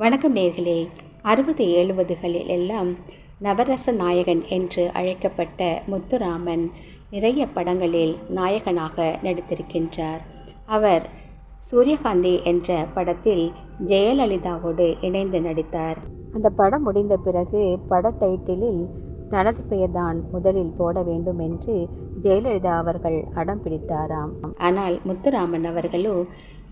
வணக்கம் நேர்களே. அறுபது எழுபதுகளில் எல்லாம் நவரச நாயகன் என்று அழைக்கப்பட்ட முத்துராமன் நிறைய படங்களில் நாயகனாக நடித்திருக்கின்றார். அவர் சூரியகாந்தி என்ற படத்தில் ஜெயலலிதாவோடு இணைந்து நடித்தார். அந்த படம் முடிந்த பிறகு பட டைட்டிலில் தனது பெயர்தான் முதலில் போட வேண்டும் என்று ஜெயலலிதா அவர்கள் அடம் பிடித்தாராம். ஆனால் முத்துராமன் அவர்களோ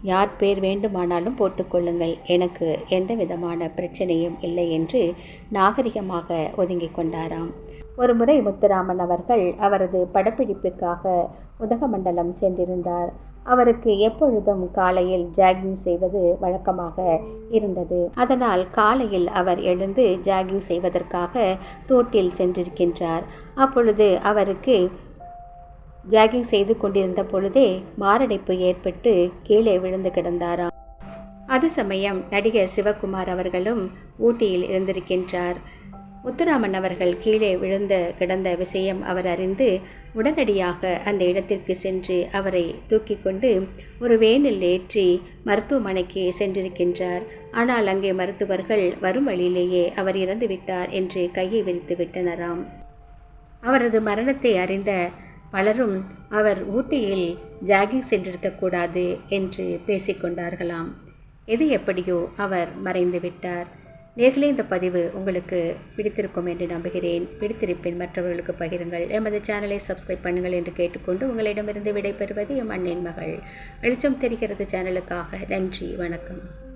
யார் பேர் வேண்டுமானாலும் போட்டுக்கொள்ளுங்கள். எனக்கு எந்த விதமான பிரச்சனையும் இல்லை என்று நாகரிகமாக ஒதுங்கிக் கொண்டாராம். ஒருமுறை முத்துராமன் அவர்கள் அவரது படப்பிடிப்பிற்காக உதகமண்டலம் சென்றிருந்தார். அவருக்கு எப்பொழுதும் காலையில் ஜாகிங் செய்வது வழக்கமாக இருந்தது. அதனால் காலையில் அவர் எழுந்து ஜாகிங் செய்வதற்காக ரோட்டில் சென்றிருக்கின்றார். அப்பொழுது அவருக்கு ஜாகிங் செய்து கொண்டிருந்த பொழுதே மாரடைப்பு ஏற்பட்டு கீழே விழுந்து கிடந்தாராம். அது சமயம் நடிகர் சிவகுமார் அவர்களும் ஊட்டியில் இருந்திருக்கின்றார். முத்துராமன் அவர்கள் கீழே விழுந்த கிடந்த விஷயம் அவர் அறிந்து உடனடியாக அந்த இடத்திற்கு சென்று அவரை தூக்கி கொண்டு ஒரு வேனில் ஏற்றி மருத்துவமனைக்கு சென்றிருக்கின்றார். ஆனால் அங்கே மருத்துவர்கள் வரும் வழியிலேயே அவர் இறந்து விட்டார் என்று கையை விரித்து விட்டனராம். அவரது மரணத்தை அறிந்த பலரும் அவர் ஊட்டியில் ஜாகிங் சென்றிருக்கக்கூடாது என்று பேசிக்கொண்டார்களாம். எது எப்படியோ அவர் மறைந்து விட்டார். நேர்களே இந்த பதிவு உங்களுக்கு பிடித்திருக்கும் என்று நம்புகிறேன். பிடித்திருப்பின் மற்றவர்களுக்கு பகிருங்கள். எமது சேனலை சப்ஸ்கிரைப் பண்ணுங்கள் என்று கேட்டுக்கொண்டு உங்களிடமிருந்து விடைபெறுவது எம் அண்ணின் மகள். வெளிச்சம் தெரிகிறது சேனலுக்காக நன்றி வணக்கம்.